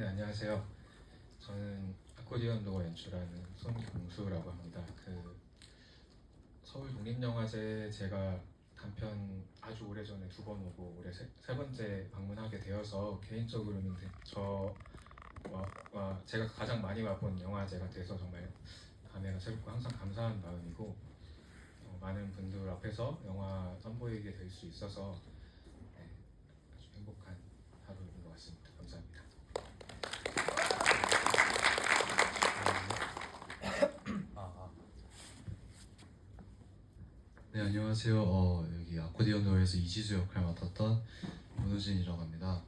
네 안녕하세요. 저는 아코디언도 연출하는 손경수라고 합니다. 그 서울 독립영화제 제가 단편 아주 오래 전에 두 번 오고 올해 세, 세 번째 방문하게 되어서 개인적으로는 되- 저와 와 제가 가장 많이 와본 영화제가 돼서 정말 감회가 새롭고 항상 감사한 마음이고 어, 많은 분들 앞에서 영화 선보이게 될 수 있어서 네, 아주 행복한 하루인 것 같습니다. 감사합니다. 네 안녕하세요. 어, 여기 아코디언도에서 이지수 역할 맡았던 문우진이라고 합니다.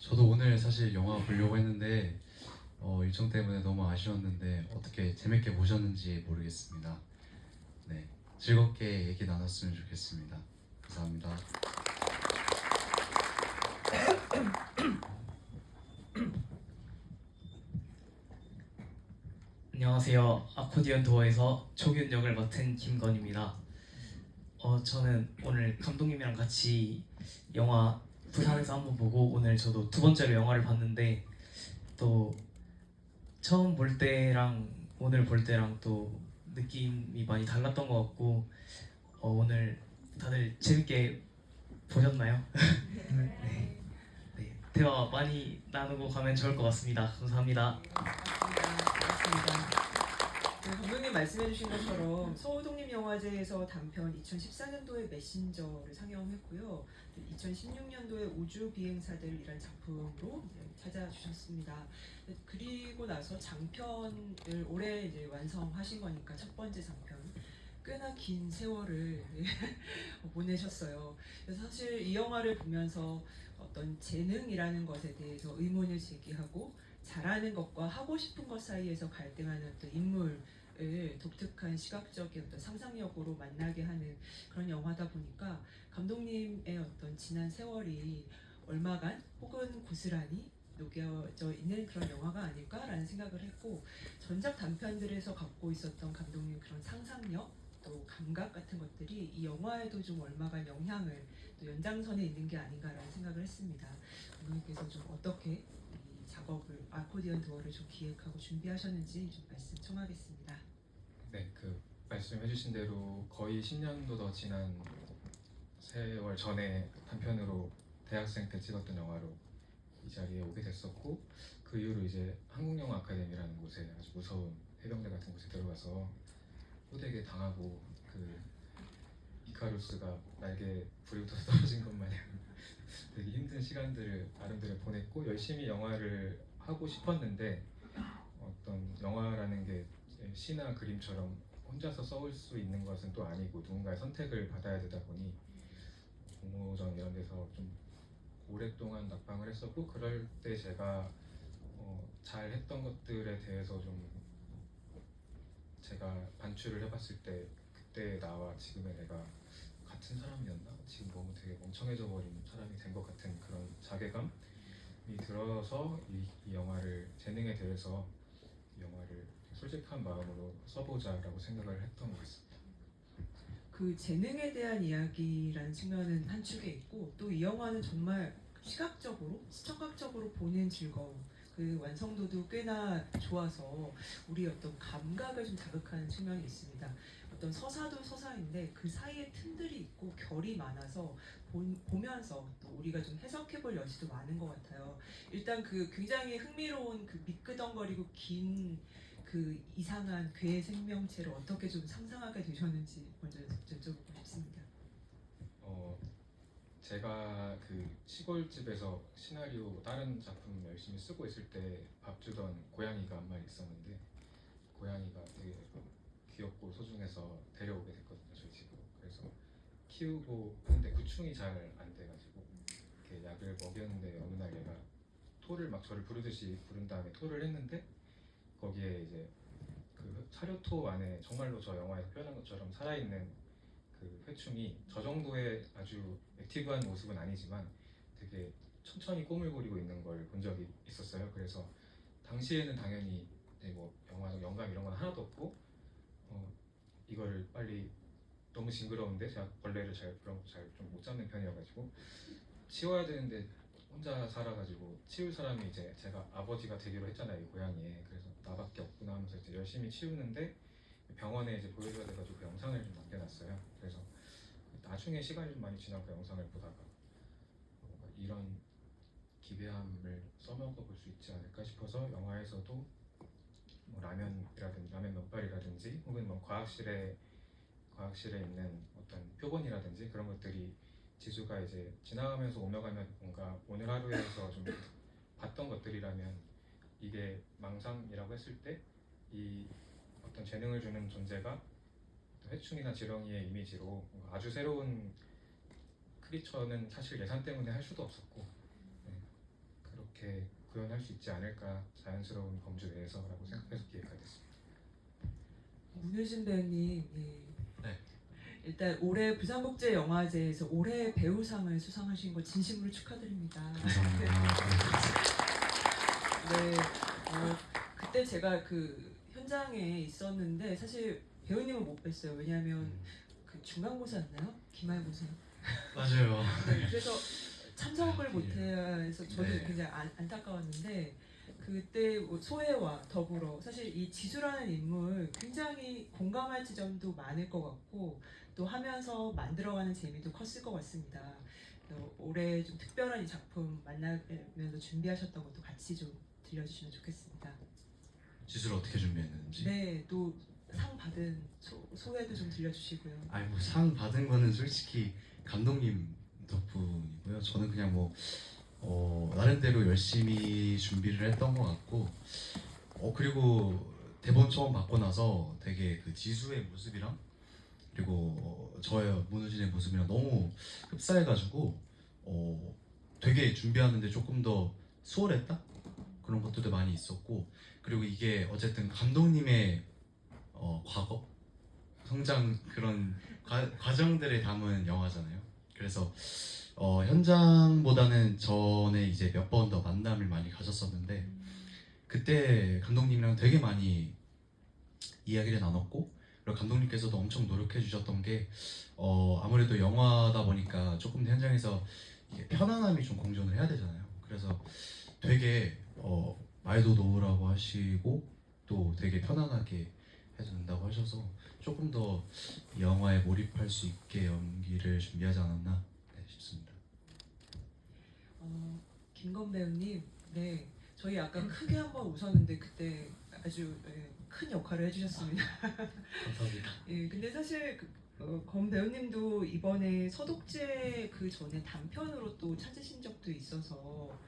저도 오늘 사실 영화 보려고 했는데 어, 일정 때문에 너무 아쉬웠는데 어떻게 재밌게 보셨는지 모르겠습니다. 네 즐겁게 얘기 나눴으면 좋겠습니다. 감사합니다. 안녕하세요. 아코디언 도어에서 조균 역을 맡은 김건입니다. 어, 저는 오늘 감독님이랑 같이 영화 부산에서 한번 보고 오늘 저도 두 번째로 영화를 봤는데 또 처음 볼 때랑 오늘 볼 때랑 또 느낌이 많이 달랐던 것 같고 어, 오늘 다들 재밌게 보셨나요? 네. 네. 대화 많이 나누고 가면 좋을 것 같습니다. 감사합니다. 고맙습니다. 네, 감독님 말씀해주신 것처럼 서울독립영화제에서 단편 2014년도에 메신저를 상영했고요. 2016년도에 우주비행사들이란 작품으로 찾아주셨습니다. 네, 그리고 나서 장편을 올해 이제 완성하신 거니까 첫 번째 장편. 꽤나 긴 세월을 보내셨어요. 그래서 사실 이 영화를 보면서 어떤 재능이라는 것에 대해서 의문을 제기하고 잘하는 것과 하고 싶은 것 사이에서 갈등하는 어떤 인물을 독특한 시각적인 어떤 상상력으로 만나게 하는 그런 영화다 보니까 감독님의 어떤 지난 세월이 얼마간 혹은 고스란히 녹여져 있는 그런 영화가 아닐까라는 생각을 했고 전작 단편들에서 갖고 있었던 감독님 그런 상상력 또 감각 같은 것들이 이 영화에도 좀 얼마간 영향을 또 연장선에 있는 게 아닌가라는 생각을 했습니다. 감독님께서 좀 어떻게 이 작업을 아코디언 도어를 좀 기획하고 준비하셨는지 좀 말씀 청하겠습니다. 네, 그 말씀해주신 대로 거의 10년도 더 지난 세월 전에 단편으로 대학생 때 찍었던 영화로 이 자리에 오게 됐었고 그 이후로 이제 한국영화 아카데미라는 곳에 아주 무서운 해병대 같은 곳에 들어가서 호되게 당하고 그 이카루스가 날개 불이 붙어서 떨어진 것 마냥 되게 힘든 시간들을 나름대로 보냈고 열심히 영화를 하고 싶었는데 어떤 영화라는 게 시나 그림처럼 혼자서 써올 수 있는 것은 또 아니고 누군가의 선택을 받아야 되다 보니 공모전 이런 데서 좀 오랫동안 낙방을 했었고 그럴 때 제가 어, 잘 했던 것들에 대해서 좀 제가 반추를 해봤을 때 그때 나와 지금의 내가 같은 사람이었나? 지금 너무 되게 멍청해져 버린 사람이 된 것 같은 그런 자괴감이 들어서 이, 이 영화를 재능에 대해서 이 영화를 솔직한 마음으로 써보자라고 생각을 했던 것 같습니다. 그 재능에 대한 이야기라는 측면은 한 축에 있고 또 이 영화는 정말 시각적으로 시청각적으로 보는 즐거움 그 완성도도 꽤나 좋아서 우리 어떤 감각을 좀 자극하는 측면이 있습니다. 어떤 서사도 서사인데 그 사이에 틈들이 있고 결이 많아서 본- 보면서 또 우리가 좀 해석해볼 여지도 많은 것 같아요. 일단 그 굉장히 흥미로운 그 미끄덩거리고 긴 그 이상한 괴 생명체를 어떻게 좀 상상하게 되셨는지 먼저 여쭤보고 싶습니다. 어, 제가 그 시골집에서 시나리오 다른 작품 열심히 쓰고 있을 때 밥 주던 고양이가 한 마리 있었는데 고양이가 되게 귀엽고 소중해서 데려오게 됐거든요 저희 집으로 그래서 키우고 근데 구충이 잘 안 돼가지고 이렇게 약을 먹였는데 어느 날 얘가 토를 막 저를 부르듯이 부른 다음에 토를 했는데 거기에 이제 그 사료토 안에 정말로 저 영화에서 표현한 것처럼 살아있는 그 회충이 저 정도의 아주 액티브한 모습은 아니지만 되게 천천히 꼬물거리고 있는 걸 본 적이 있었어요. 그래서 당시에는 당연히 네, 뭐 영화 영감 이런 건 하나도 없고 어, 이걸 빨리 너무 징그러운데 제가 벌레를 잘 그런 잘좀 못 잡는 편이어가지고 치워야 되는데 혼자 살아가지고 치울 사람이 이제 제가 아버지가 되기로 했잖아요 이 고양이에. 그래서 나밖에 없구나 하면서 이제 열심히 치우는데 병원에 이제 보여줘야 돼가지고 그 영상을 좀 남겨놨어요. 그래서 나중에 시간이 좀 많이 지나고 그 영상을 보다가 뭔가 이런 기괴함을 써먹어 볼 수 있지 않을까 싶어서 영화에서도 뭐 라면이라든지 라면 면발이라든지 혹은 뭐 과학실에 과학실에 있는 어떤 표본이라든지 그런 것들이 지수가 이제 지나가면서 오며 가며 뭔가 오늘 하루에서 좀 봤던 것들이라면 이게 망상이라고 했을 때 이 어떤 재능을 주는 존재가 해충이나 지렁이의 이미지로 아주 새로운 크리처는 사실 예산 때문에 할 수도 없었고 네, 그렇게 구현할 수 있지 않을까 자연스러운 범주 내에서라고 생각해서 기획하게 됐습니다. 문효진 배우님, 예. 네. 일단 올해 부산국제영화제에서 올해 배우상을 수상하신 거 진심으로 축하드립니다. 감사합니다. 네, 어, 그때 제가 그 현장에 있었는데 사실 배우님은 못 뵀어요. 왜냐하면 음, 그 중간고사였나요? 기말고사. 맞아요. 네, 그래서 참석을 못해야 해서 저도 네. 굉장히 안, 안타까웠는데 그때 뭐 소혜와 더불어 사실 이 지수라는 인물 굉장히 공감할 지점도 많을 것 같고 또 하면서 만들어가는 재미도 컸을 것 같습니다. 어, 올해 좀 특별한 이 작품 만나면서 준비하셨던 것도 같이 좀 들려주시면 좋겠습니다. 지수를 어떻게 준비했는지. 네, 또 상 받은 소, 소회도 좀 들려주시고요. 아니 뭐상 받은 거는 솔직히 감독님 덕분이고요. 저는 그냥 뭐 어, 나름대로 열심히 준비를 했던 것 같고 어 그리고 대본 처음 받고 나서 되게 그 지수의 모습이랑 그리고 어, 저의 문우진의 모습이랑 너무 흡사해가지고 어 되게 준비하는데 조금 더 수월했다 그런 것들도 많이 있었고 그리고 이게 어쨌든 감독님의 어, 과거 성장 그런 과, 과정들을 담은 영화잖아요. 그래서 어, 현장보다는 전에 이제 몇 번 더 만남을 많이 가졌었는데 그때 감독님이랑 되게 많이 이야기를 나눴고 그리고 감독님께서도 엄청 노력해 주셨던 게 어, 아무래도 영화다 보니까 조금 더 현장에서 편안함이 좀 공존을 해야 되잖아요. 그래서 되게 어, 말도 놓으라고 하시고 또 되게 편안하게 해준다고 하셔서 조금 더 영화에 몰입할 수 있게 연기를 준비하지 않았나 네, 싶습니다. 어, 김건 배우님, 네, 저희 아까 크게 한 번 웃었는데 그때 아주 예, 큰 역할을 해주셨습니다. 감사합니다. 예, 근데 사실 그, 어, 건 배우님도 이번에 서독제 그 전에 단편으로 또 찾으신 적도 있어서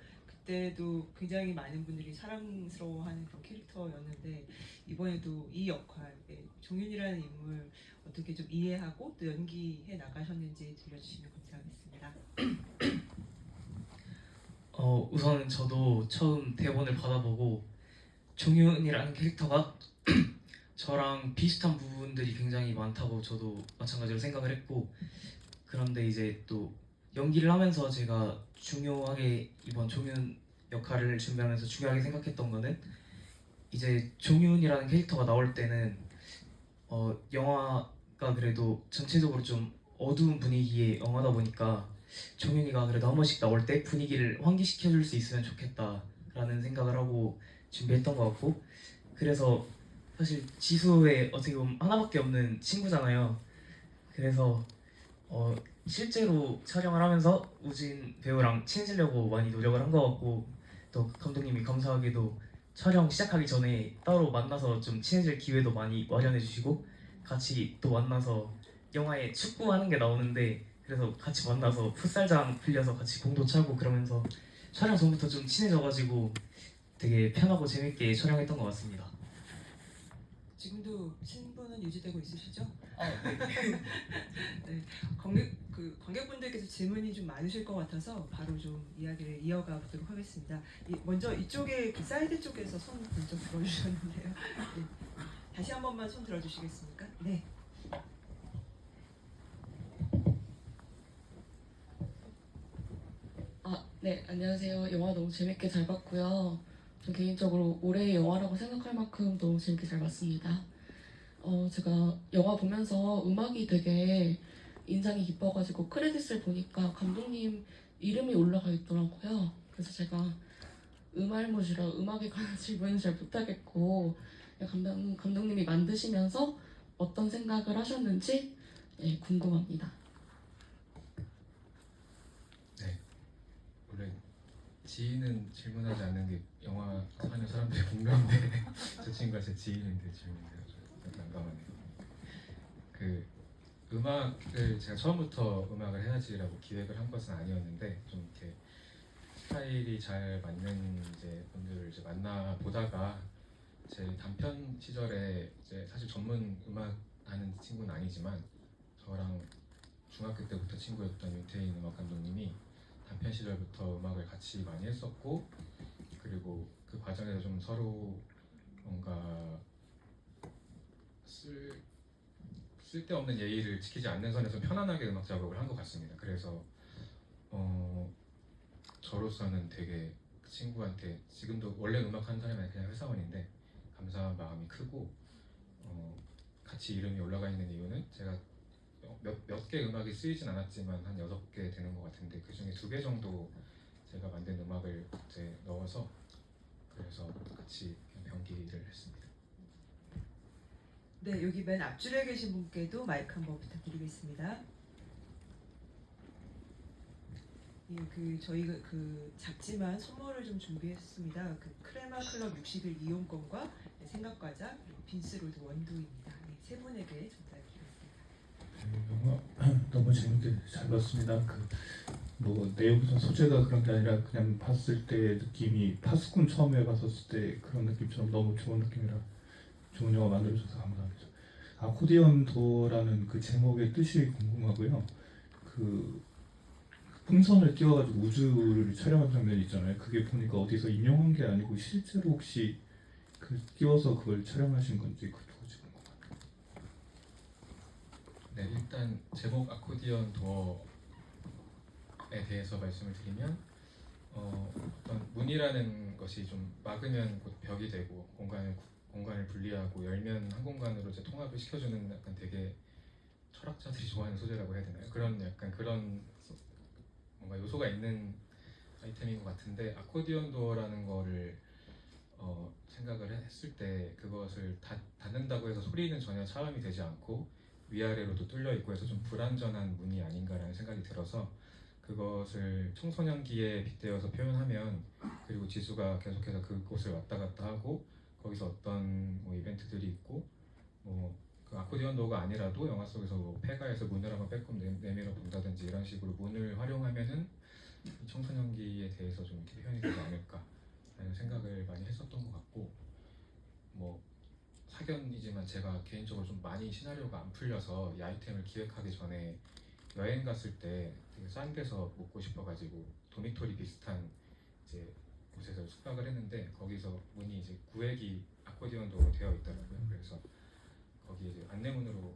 그때도 굉장히 많은 분들이 사랑스러워하는 그런 캐릭터였는데 이번에도 이 역할, 예, 종윤이라는 인물 어떻게 좀 이해하고 또 연기해 나가셨는지 들려주시면 감사하겠습니다. 어, 우선 저도 처음 대본을 받아보고 종윤이라는 캐릭터가 저랑 비슷한 부분들이 굉장히 많다고 저도 마찬가지로 생각을 했고 그런데 이제 또 연기를 하면서 제가 중요하게 이번 종윤 역할을 준비하면서 중요하게 생각했던 거는 이제 종윤이라는 캐릭터가 나올 때는 어, 영화가 그래도 전체적으로 좀 어두운 분위기의 영화다 보니까 종윤이가 그래도 한 번씩 나올 때 분위기를 환기시켜 줄 수 있으면 좋겠다라는 생각을 하고 준비했던 것 같고 그래서 사실 지수의 어떻게 보면 하나밖에 없는 친구잖아요. 그래서 어, 실제로 촬영을 하면서 우진 배우랑 친해지려고 많이 노력을 한 것 같고 또 감독님이 감사하게도 촬영 시작하기 전에 따로 만나서 좀 친해질 기회도 많이 마련해 주시고 같이 또 만나서 영화에 축구하는 게 나오는데 그래서 같이 만나서 풋살장 빌려서 같이 공도 차고 그러면서 촬영 전부터 좀 친해져가지고 되게 편하고 재밌게 촬영했던 것 같습니다. 지금도 친 분은 유지되고 있으시죠? 아, 네. 네, 관객 그 관객분들께서 질문이 좀 많으실 것 같아서 바로 좀 이야기를 이어가 보도록 하겠습니다. 이, 먼저 이쪽에 그 사이드 쪽에서 손 먼저 들어주셨는데요. 네. 다시 한 번만 손 들어주시겠습니까? 네. 아, 네, 안녕하세요. 영화 너무 재밌게 잘 봤고요. 저 개인적으로 올해의 영화라고 생각할 만큼 너무 재밌게 잘 봤습니다. 어, 제가 영화 보면서 음악이 되게 인상이 깊어가지고 크레딧을 보니까 감독님 이름이 올라가 있더라고요. 그래서 제가 음알못이라 음악에 관한 질문은 잘 못하겠고 감독, 감독님이 만드시면서 어떤 생각을 하셨는지 예, 궁금합니다. 원래 지인은 질문하지 않는 게 영화 하는 사람들의 본명인데 저 친구가 제 지인인데 약간 난감하네요. 그 음악을 제가 처음부터 음악을 해야지라고 기획을 한 것은 아니었는데 좀 이렇게 스타일이 잘 맞는 이제 분들을 이제 만나 보다가 제 단편 시절에 이제 사실 전문 음악 하는 친구는 아니지만 저랑 중학교 때부터 친구였던 윤태인 음악 감독님이 단편 시절부터 음악을 같이 많이 했었고 그리고 그 과정에서 좀 서로 뭔가 쓸 쓸데없는 예의를 지키지 않는 선에서 편안하게 음악 작업을 한 것 같습니다. 그래서 어 저로서는 되게 그 친구한테 지금도 원래 음악 하는 사람이 그냥 회사원인데 감사한 마음이 크고 어 같이 이름이 올라가 있는 이유는 제가 몇몇 개 음악이 쓰이진 않았지만 한 여섯 개 되는 것 같은데 그 중에 두 개 정도 제가 만든 음악을 이제 넣어서 그래서 같이 병기를 했습니다. 네, 여기 맨 앞줄에 계신 분께도 마이크 한번 부탁드리겠습니다. 예, 그 저희가 그 작지만 선물을 좀 준비했습니다. 그 크레마 클럽 60일 이용권과 생각과자 그리고 빈스로드 원두입니다. 네, 세 분에게 전달드리겠습니다. 영화 너무 재밌게 잘 봤습니다. 그 뭐 내용부터 소재가 그런 게 아니라 그냥 봤을 때 느낌이 파수꾼 처음에 봤었을 때 그런 느낌처럼 너무 좋은 느낌이라 좋은 영화 만들어줘서 감사합니다. 아코디언 도어라는 그 제목의 뜻이 궁금하고요. 그 풍선을 띄워가지고 우주를 촬영한 장면이 있잖아요. 그게 보니까 어디서 인용한 게 아니고 실제로 혹시 그 띄워서 그걸 촬영하신 건지 그것도 궁금합니다. 네, 일단 제목 아코디언 도어에 대해서 말씀을 드리면 어, 어떤 문이라는 것이 좀 막으면 곧 벽이 되고 공간을 구- 공간을 분리하고 열면 한 공간으로 이제 통합을 시켜주는 약간 되게 철학자들이 좋아하는 소재라고 해야 되나요? 그런 약간 그런 소- 뭔가 요소가 있는 아이템인 것 같은데 아코디언 도어라는 거를 어, 생각을 했을 때 그것을 닫, 닫는다고 해서 소리는 전혀 차음이 되지 않고 위아래로도 뚫려 있고 해서 좀 불완전한 문이 아닌가라는 생각이 들어서 그것을 청소년기에 빗대어서 표현하면 그리고 지수가 계속해서 그곳을 왔다 갔다 하고 거기서 어떤 뭐 이벤트들이 있고 뭐 그 아코디언 도어가 아니라도 영화 속에서 뭐 폐가에서 문을 한번 빼꼼 내- 내밀어 본다든지 이런 식으로 문을 활용하면은 이 청소년기에 대해서 좀 이렇게 표현이 되지 않을까 라는 생각을 많이 했었던 것 같고 뭐 사견이지만 제가 개인적으로 좀 많이 시나리오가 안 풀려서 이 아이템을 기획하기 전에 여행 갔을 때 되게 싼 데서 묵고 싶어가지고 도미토리 비슷한 이제 곳에서 숙박을 했는데 거기서 문이 이제 구획이 아코디언 도어로 되어 있더라고요. 그래서 거기 이제 안내문으로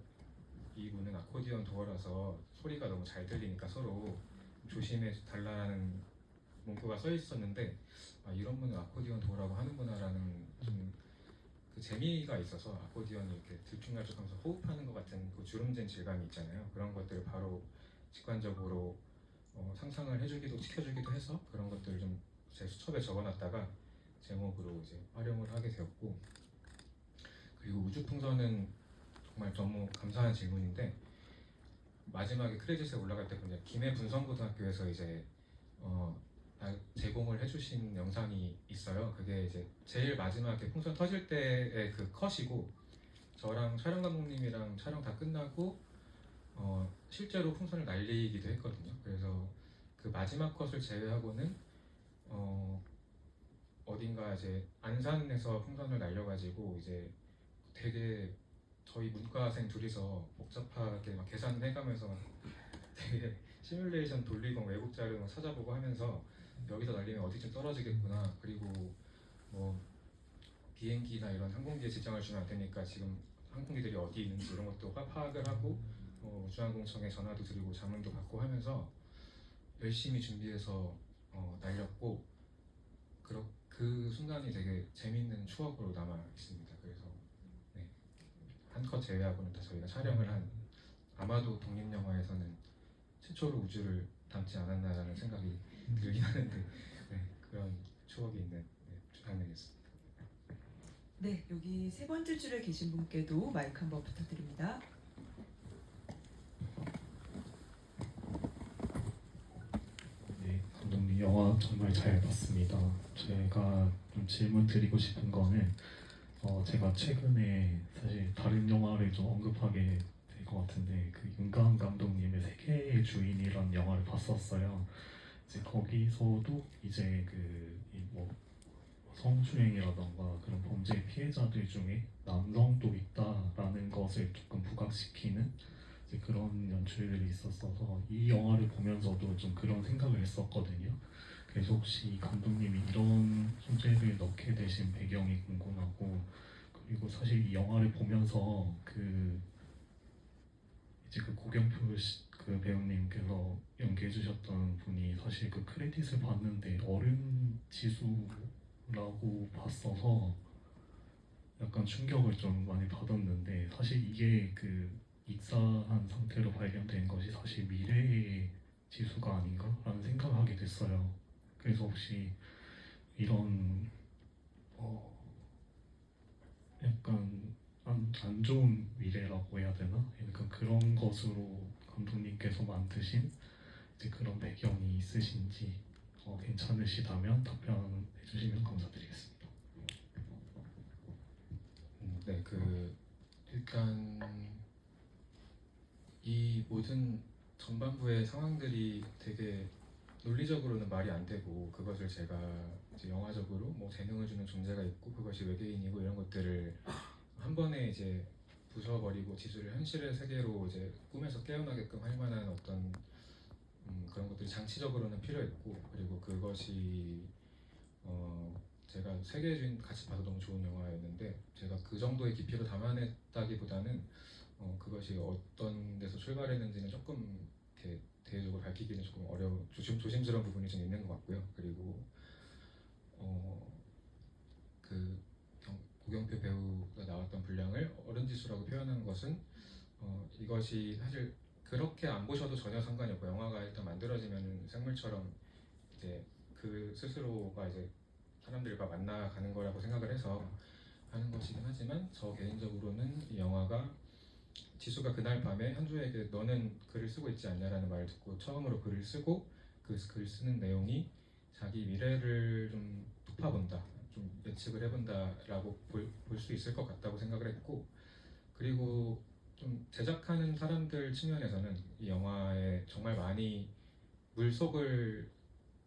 이 문은 아코디언 도어라서 소리가 너무 잘 들리니까 서로 조심해 달라는 문구가 써 있었는데 아, 이런 문은 아코디언 도어라고 하는구나라는 좀 그 재미가 있어서 아코디언이 이렇게 들쭉날쭉하면서 호흡하는 것 같은 그 주름진 질감이 있잖아요. 그런 것들을 바로 직관적으로 어, 상상을 해주기도 시켜주기도 해서 그런 것들을 좀 제 수첩에 적어놨다가 제목으로 이제 활용을 하게 되었고 그리고 우주풍선은 정말 너무 감사한 질문인데 마지막에 크레딧에 올라갈 때 보면 김해 분성고등학교에서 이제 어, 나- 제공을 해주신 영상이 있어요. 그게 이제 제일 마지막에 풍선 터질 때의 그 컷이고 저랑 촬영 감독님이랑 촬영 다 끝나고 어, 실제로 풍선을 날리기도 했거든요. 그래서 그 마지막 컷을 제외하고는 어, 어딘가 이제 안산에서 풍선을 날려가지고 이제 되게 저희 문과생 둘이서 복잡하게 막 계산을 해가면서 막 되게 시뮬레이션 돌리고 외국 자료 막 찾아보고 하면서 여기서 날리면 어디쯤 떨어지겠구나. 그리고 뭐 비행기나 이런 항공기에 지장을 주면 안 되니까 지금 항공기들이 어디 있는지 이런 것도 파- 파악을 하고 뭐 우주항공청에 전화도 드리고 자문도 받고 하면서 열심히 준비해서 어, 날렸고 그러, 그 순간이 되게 재밌는 추억으로 남아 있습니다. 그래서 네, 한컷 제외하고는 다 저희가 촬영을 한 아마도 독립 영화에서는 최초로 우주를 담지 않았나라는 생각이 들긴 하는데 네, 그런 추억이 있는 네, 장면이었습니다. 네, 여기 세 번째 줄에 계신 분께도 마이크 한번 부탁드립니다. 네, 감독님 영화 정말 잘 봤습니다. 제가 좀 질문 드리고 싶은 거는 어, 제가 최근에 사실 다른 영화를 좀 언급하게 될 것 같은데 그 윤가은 감독님의 세계의 주인이라는 영화를 봤었어요. 이제 거기서도 이제 그뭐 성추행이라던가 그런 범죄 피해자들 중에 남성도 있다라는 것을 조금 부각시키는 그런 연출들이 있었어서 이 영화를 보면서도 좀 그런 생각을 했었거든요. 그래서 혹시 이 감독님이 이런 소재를 넣게 되신 배경이 궁금하고 그리고 사실 이 영화를 보면서 그 이제 그 고경표 씨- 그 배우님께서 연기해 주셨던 분이 사실 그 크레딧을 봤는데 어른 지수라고 봤어서 약간 충격을 좀 많이 받았는데 사실 이게 그 입사한 상태로 발견된 것이 사실 미래의 지수가 아닌가라는 생각을 하게 됐어요. 그래서 혹시 이런 어 약간 안, 안 좋은 미래라고 해야 되나? 약간 그런 것으로 감독님께서 만드신 이제 그런 배경이 있으신지 어, 괜찮으시다면 답변해 주시면 감사드리겠습니다. 음, 네, 그 일단 이 모든 전반부의 상황들이 되게 논리적으로는 말이 안 되고 그것을 제가 이제 영화적으로 뭐 재능을 주는 존재가 있고 그것이 외계인이고 이런 것들을 한 번에 이제 부숴버리고 지수를 현실의 세계로 이제 꿈에서 깨어나게끔 할 만한 어떤 음, 그런 것들이 장치적으로는 필요했고 그리고 그것이 어 제가 세계 주인 같이 봐도 너무 좋은 영화였는데 제가 그 정도의 깊이로 담아냈다기보다는 어, 그것이 어떤 데서 출발했는지는 조금 이렇게 대외적으로 밝히기는 조금 어려운 조심, 조심스러운 부분이 좀 있는 것 같고요. 그리고 어, 그 경- 고경표 배우가 나왔던 분량을 어른지수라고 표현한 것은 어, 이것이 사실 그렇게 안 보셔도 전혀 상관이 없고 영화가 일단 만들어지면 생물처럼 이제 그 스스로가 이제 사람들과 만나가는 거라고 생각을 해서 하는 것이긴 하지만 저 개인적으로는 이 영화가 지수가 그날 밤에 현주에게 너는 글을 쓰고 있지 않냐라는 말을 듣고 처음으로 글을 쓰고 그 글 쓰는 내용이 자기 미래를 좀 덮어본다, 좀 예측을 해본다라고 볼 수 있을 것 같다고 생각을 했고 그리고 좀 제작하는 사람들 측면에서는 이 영화에 정말 많이 물속을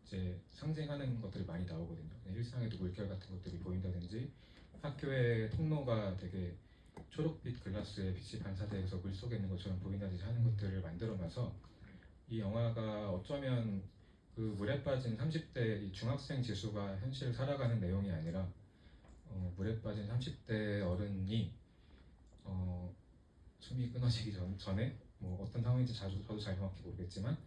이제 상징하는 것들이 많이 나오거든요. 일상에도 물결 같은 것들이 보인다든지 학교의 통로가 되게 초록빛 글라스에 빛이 반사돼서 물 속에 있는 것처럼 보인다든지 하는 것들을 만들어놔서 이 영화가 어쩌면 그 물에 빠진 30대 이 중학생 지수가 현실을 살아가는 내용이 아니라 어, 물에 빠진 30대 어른이 어, 숨이 끊어지기 전, 전에 뭐 어떤 상황인지 자주, 저도 잘 정확히 모르겠지만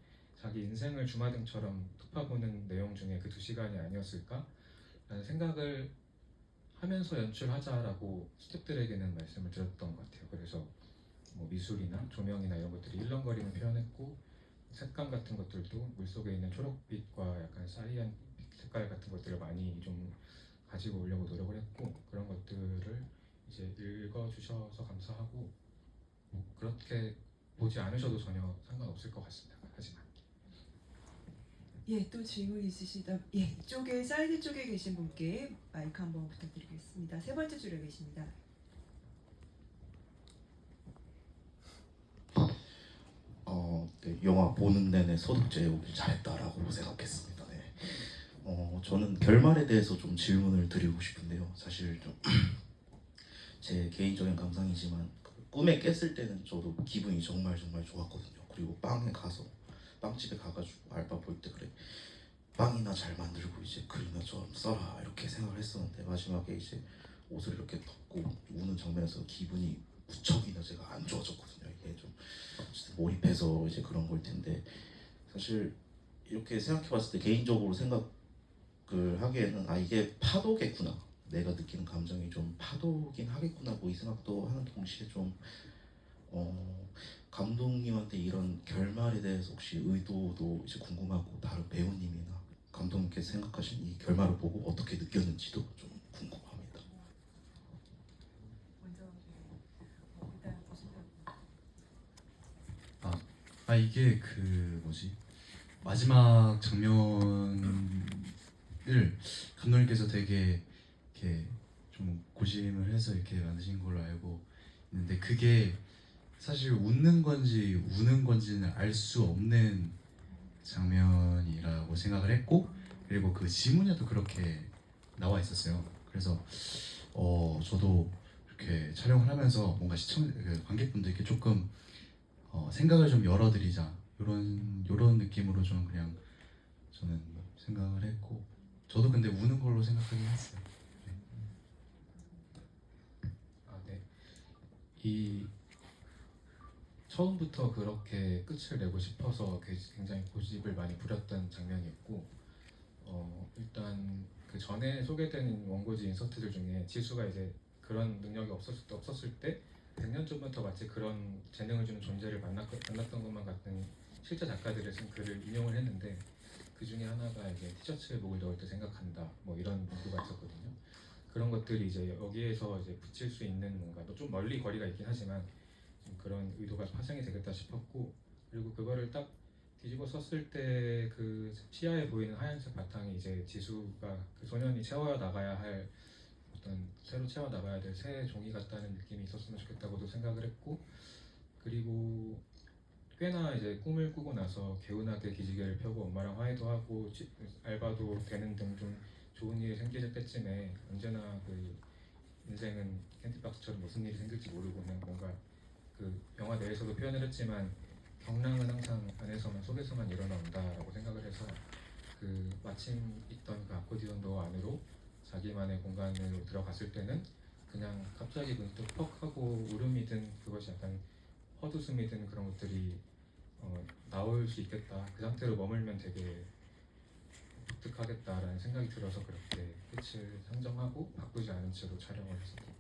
자기 인생을 주마등처럼 톱파보는 내용 중에 그 두 시간이 아니었을까 라는 생각을 하면서 연출하자라고 스태프들에게는 말씀을 드렸던 것 같아요. 그래서 뭐 미술이나 조명이나 이런 것들이 일렁거리는 표현했고 색감 같은 것들도 물속에 있는 초록빛과 약간 사이한 색깔 같은 것들을 많이 좀 가지고 오려고 노력을 했고 그런 것들을 이제 읽어주셔서 감사하고 뭐 그렇게 보지 않으셔도 전혀 상관없을 것 같습니다. 하지만 예, 또 질문 있으시다. 예, 이쪽에 사이드 쪽에 계신 분께 마이크 한번 부탁드리겠습니다. 세 번째 줄에 계십니다. 어, 네, 영화 보는 내내 소득제 오길 잘했다라고 생각했습니다. 네. 어, 저는 결말에 대해서 좀 질문을 드리고 싶은데요. 사실 좀 제 개인적인 감상이지만 그 꿈에 깼을 때는 저도 기분이 정말 정말 좋았거든요. 그리고 빵에 가서 빵집에 가가지고 알바 볼 때 그래. 빵이나 잘 만들고 이제 글이나 좀 써라. 이렇게 생각을 했었는데 마지막에 이제 옷을 이렇게 덮고 우는 장면에서 기분이 무척이나 제가 안 좋아졌거든요. 이게 좀 몰입해서 이제 그런 걸 텐데 사실 이렇게 생각해봤을 때 개인적으로 생각을 하기에는 아 이게 파도겠구나. 내가 느끼는 감정이 좀 파도긴 하겠구나. 뭐 이 생각도 하는 동시에 좀 어, 감독님한테 이런 결말에 대해서 혹시 의도도 이제 궁금하고 다른 배우님이나 감독님께서 생각하신 이 결말을 보고 어떻게 느꼈는지도 좀 궁금합니다. 먼저 어, 일단 보신다고. 아 이게 그 뭐지 마지막 장면을 감독님께서 되게 이렇게 좀 고심을 해서 이렇게 만드신 걸로 알고 있는데 그게 사실 웃는 건지 우는 건지는 알 수 없는 장면이라고 생각을 했고 그리고 그 지문에도 그렇게 나와 있었어요. 그래서 어 저도 이렇게 촬영을 하면서 뭔가 시청 그 관객분들께 조금 어, 생각을 좀 열어드리자 이런 이런 느낌으로 좀 그냥 저는 생각을 했고 저도 근데 우는 걸로 생각하긴 했어요. 아, 네. 이 처음부터 그렇게 끝을 내고 싶어서 그- 굉장히 고집을 많이 부렸던 장면이었고, 어, 일단 그 전에 소개된 원고지 인서트들 중에 지수가 이제 그런 능력이 없었을, 없었을 때 100년 전부터 마치 그런 재능을 주는 존재를 만났, 만났던 것만 같은 실제 작가들의 쓴 글을 인용을 했는데 그 중에 하나가 이제 티셔츠에 목을 넣을 때 생각한다 뭐 이런 문구가 있었거든요. 그런 것들이 이제 여기에서 이제 붙일 수 있는 뭔가 뭐좀 멀리 거리가 있긴 하지만 좀 그런 의도가 파생이 되겠다 싶었고 그리고 그거를 딱 뒤집어 썼을 때 그 시야에 보이는 하얀색 바탕이 이제 지수가 그 소년이 채워 나가야 할 어떤 새로 채워 나가야 될 새 종이 같다는 느낌이 있었으면 좋겠다고도 생각을 했고 그리고 꽤나 이제 꿈을 꾸고 나서 개운하게 기지개를 펴고 엄마랑 화해도 하고 지- 알바도 되는 등 좀 좋은 일이 생길 때쯤에 언제나 그 인생은 캔디박스처럼 무슨 일이 생길지 모르고 그냥 뭔가 그 영화 내에서도 표현을 했지만 경랑은 항상 안에서만 속에서만 일어나온다라고 생각을 해서 그 마침 있던 그 아코디언도 안으로 자기만의 공간으로 들어갔을 때는 그냥 갑자기 문득 퍽 하고 울음이든 그것이 약간 헛웃음이든 그런 것들이 어, 나올 수 있겠다 그 상태로 머물면 되게 독특하겠다라는 생각이 들어서 그렇게 끝을 상정하고 바꾸지 않은 채로 촬영을 같습니다.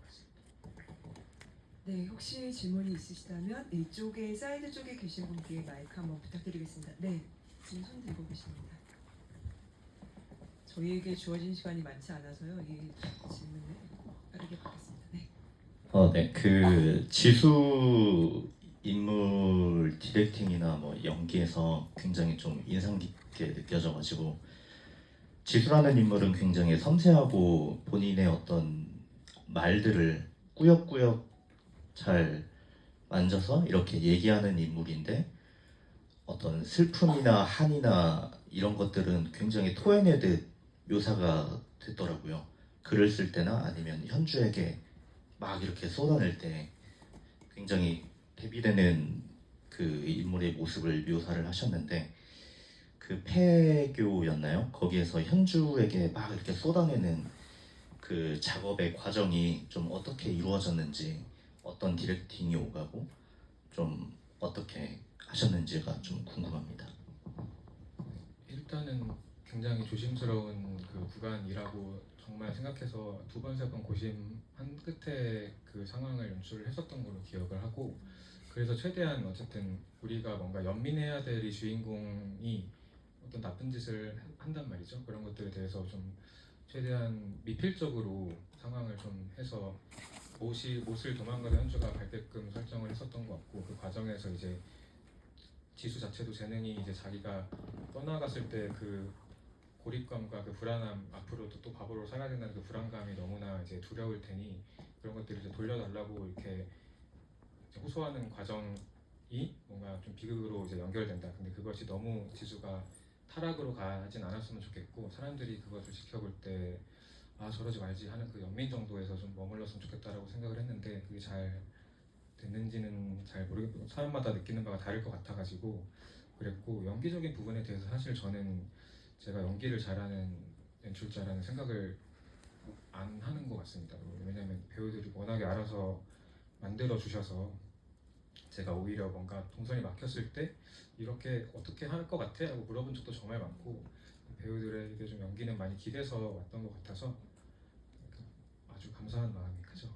네, 혹시 질문이 있으시다면 이쪽에 사이드 쪽에 계신 분께 마이크 한번 부탁드리겠습니다. 네, 지금 손 들고 계십니다. 저희에게 주어진 시간이 많지 않아서요. 이 질문을 빠르게 받겠습니다. 네. 어, 네. 그 지수 인물 디렉팅이나 뭐 연기에서 굉장히 좀 인상 깊게 느껴져가지고 지수라는 인물은 굉장히 섬세하고 본인의 어떤 말들을 꾸역꾸역 잘 만져서 이렇게 얘기하는 인물인데 어떤 슬픔이나 한이나 이런 것들은 굉장히 토해내듯 묘사가 됐더라고요. 글을 쓸 때나 아니면 현주에게 막 이렇게 쏟아낼 때 굉장히 대비되는 그 인물의 모습을 묘사를 하셨는데 그 폐교였나요? 거기에서 현주에게 막 이렇게 쏟아내는 그 작업의 과정이 좀 어떻게 이루어졌는지 어떤 디렉팅이 오가고 좀 어떻게 하셨는지가 좀 궁금합니다. 일단은 굉장히 조심스러운 그 구간이라고 정말 생각해서 두 번 세 번 고심한 끝에 그 상황을 연출을 했었던 걸로 기억을 하고 그래서 최대한 어쨌든 우리가 뭔가 연민해야 될 이 주인공이 어떤 나쁜 짓을 한단 말이죠 그런 것들에 대해서 좀 최대한 미필적으로 상황을 좀 해서 못이 못을 도망가는 현주가 갈게끔 설정을 했었던 것 같고 그 과정에서 이제 지수 자체도 재능이 이제 자기가 떠나갔을 때 그 고립감과 그 불안함 앞으로도 또 바보로 살아야 된다는 그 불안감이 너무나 이제 두려울 테니 그런 것들을 이제 돌려달라고 이렇게 이제 호소하는 과정이 뭔가 좀 비극으로 이제 연결된다. 근데 그것이 너무 지수가 타락으로 가진 않았으면 좋겠고 사람들이 그것을 지켜볼 때 아 저러지 말지 하는 그 연민 정도에서 좀 머물렀으면 좋겠다라고 생각을 했는데 그게 잘 됐는지는 잘 모르겠고 사람마다 느끼는 바가 다를 것 같아가지고 그랬고 연기적인 부분에 대해서 사실 저는 제가 연기를 잘하는 연출자라는 생각을 안 하는 것 같습니다. 왜냐하면 배우들이 워낙에 알아서 만들어 주셔서 제가 오히려 뭔가 동선이 막혔을 때 이렇게 어떻게 할 것 같아? 라고 물어본 적도 정말 많고 배우들에게 좀 연기는 많이 기대서 왔던 것 같아서 아주 감사한 마음이 크죠. 네.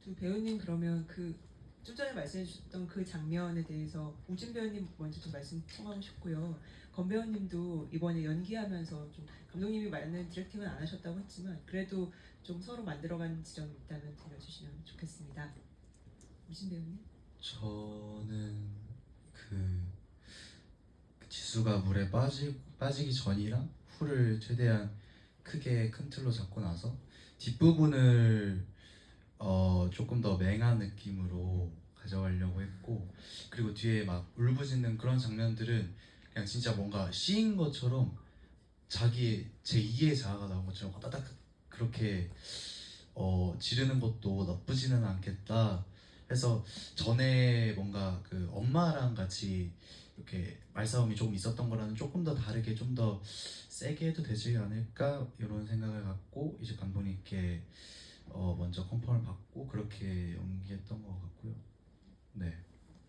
두 배우님 그러면 그 좀 전에 말씀해 주셨던 그 장면에 대해서 우진 배우님 먼저 좀 말씀 청하고 싶고요. 건 배우님도 이번에 연기하면서 좀 감독님이 말하는 디렉팅은 안 하셨다고 했지만 그래도 좀 서로 만들어간 지점이 있다면 들려주시면 좋겠습니다. 우진 배우님. 저는 그, 그 지수가 물에 빠지 빠지기 전이랑 후를 최대한 크게 큰 틀로 잡고 나서 뒷부분을 어 조금 더 맹한 느낌으로 가져가려고 했고 그리고 뒤에 막 울부짖는 그런 장면들은 그냥 진짜 뭔가 씌인 것처럼 자기 제 2의 자아가 나온 것처럼 화다닥 그렇게 어 지르는 것도 나쁘지는 않겠다 해서 전에 뭔가 그 엄마랑 같이 이렇게 말싸움이 조금 있었던 거라는 조금 더 다르게 좀 더 세게 해도 되지 않을까 이런 생각을 갖고 이제 감독님께 어 먼저 컨펌을 받고 그렇게 연기했던 것 같고요. 네.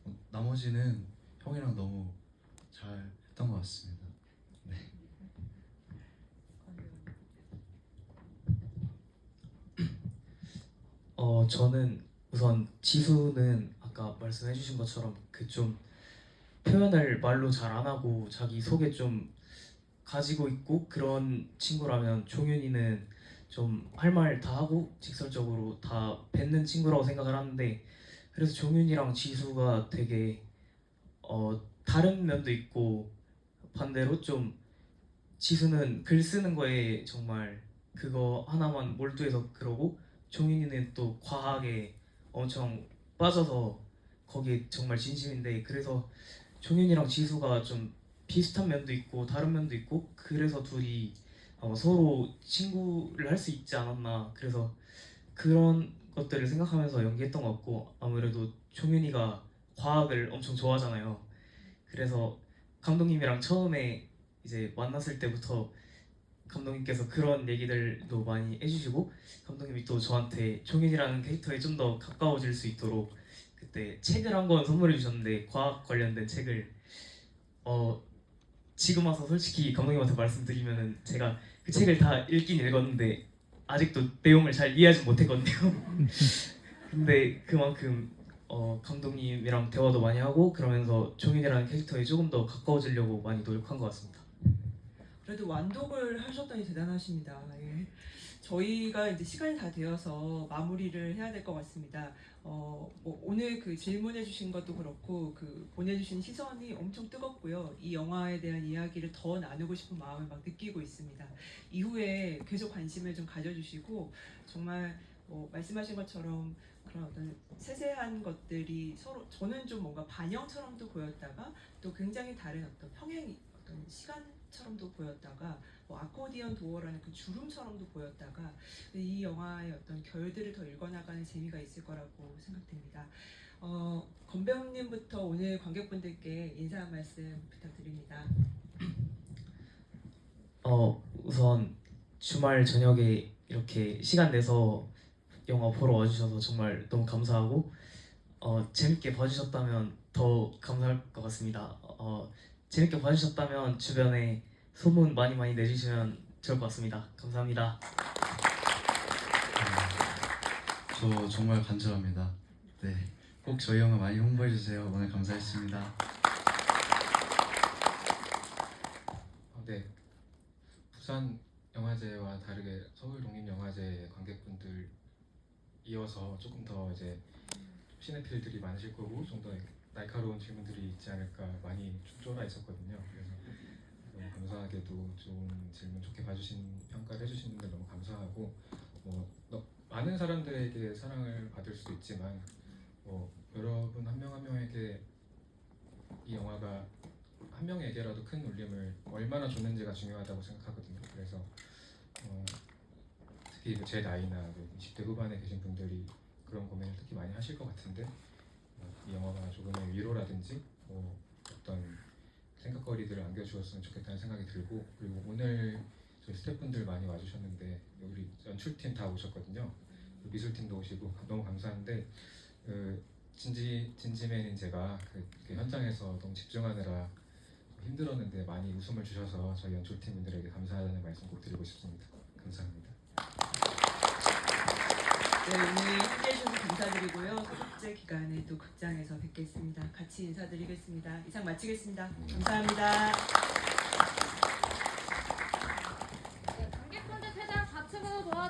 어, 나머지는 형이랑 너무 잘 했던 것 같습니다. 건 배우님. 어 저는 우선 지수는 아까 말씀해주신 것처럼 그좀 표현을 말로 잘 안 하고 자기 속에 좀 가지고 있고 그런 친구라면 종윤이는 좀 할 말 다 하고 직설적으로 다 뱉는 친구라고 생각을 하는데 그래서 종윤이랑 지수가 되게 어 다른 면도 있고 반대로 좀 지수는 글 쓰는 거에 정말 그거 하나만 몰두해서 그러고 종윤이는 또 과학에 엄청 빠져서 거기에 정말 진심인데 그래서 종윤이랑 지수가 좀 비슷한 면도 있고 다른 면도 있고 그래서 둘이 어, 서로 친구를 할 수 있지 않았나. 그래서 그런 것들을 생각하면서 연기했던 것 같고 아무래도 종윤이가 과학을 엄청 좋아하잖아요. 그래서 감독님이랑 처음에 이제 만났을 때부터 감독님께서 그런 얘기들도 많이 해주시고 감독님이 또 저한테 종윤이라는 캐릭터에 좀 더 가까워질 수 있도록 그때 책을 한 권 선물해 주셨는데 과학 관련된 책을 어 지금 와서 솔직히 감독님한테 말씀드리면은 제가 그 책을 다 읽긴 읽었는데 아직도 내용을 잘 이해하지 못했거든요. 근데 그만큼 어 감독님이랑 대화도 많이 하고 그러면서 종윤이라는 캐릭터에 조금 더 가까워지려고 많이 노력한 것 같습니다. 그래도 완독을 하셨다니 대단하십니다. 예. 저희가 이제 시간이 다 되어서 마무리를 해야 될 것 같습니다. 어, 뭐 오늘 그 질문해 주신 것도 그렇고 그 보내주신 시선이 엄청 뜨겁고요. 이 영화에 대한 이야기를 더 나누고 싶은 마음을 막 느끼고 있습니다. 이후에 계속 관심을 좀 가져주시고 정말 뭐 말씀하신 것처럼 그런 어떤 세세한 것들이 서로 저는 좀 뭔가 반영처럼도 보였다가 또 굉장히 다른 어떤 평행 어떤 시간처럼도 보였다가 뭐 아코디언 도어라는 그 주름처럼도 보였다가 이 영화의 어떤 결들을 더 읽어나가는 재미가 있을 거라고 생각됩니다. 어, 건배우님부터 오늘 관객분들께 인사 한 말씀 부탁드립니다. 어 우선 주말 저녁에 이렇게 시간 내서 영화 보러 와주셔서 정말 너무 감사하고 어 재밌게 봐주셨다면 더 감사할 것 같습니다. 어 재밌게 봐주셨다면 주변에 소문 많이 많이 내주시면 좋을 것 같습니다. 감사합니다. 저 정말 간절합니다. 네. 꼭 저희 영화 많이 홍보해 주세요. 오늘 감사했습니다. 어, 네. 부산 영화제와 다르게 서울 독립 영화제 관객분들 이어서 조금 더 이제 시네필들이 많으실 거고 좀 더 날카로운 질문들이 있지 않을까 많이 쫄아 있었거든요. 그래서 감사하게도 좋은 질문 좋게 봐주신 평가를 분들 너무 감사하고 뭐 너- 많은 사람들에게 사랑을 받을 수도 있지만 뭐 여러분 한 명 한 명에게 이 영화가 한 명에게라도 큰 울림을 얼마나 줬는지가 중요하다고 생각하거든요. 그래서 어, 특히 그제 나이나 뭐 20대 후반에 계신 분들이 그런 고민을 특히 많이 하실 것 같은데 어, 이 영화가 조금의 위로라든지 뭐 어떤 생각거리들을 안겨주었으면 좋겠다는 생각이 들고 그리고 오늘 저희 스태프분들 많이 와주셨는데 우리 연출팀 다 오셨거든요. 미술팀도 오시고 너무 감사한데 그 진지 진지맨인 제가 그, 그 현장에서 너무 집중하느라 힘들었는데 많이 웃음을 주셔서 저희 연출팀 분들에게 감사하다는 말씀 꼭 드리고 싶습니다. 감사합니다. 네, 오늘 함께해 주셔서. 감사드리고요. 소독제 기간에 또 극장에서 뵙겠습니다. 같이 인사드리겠습니다. 이상 마치겠습니다. 감사합니다.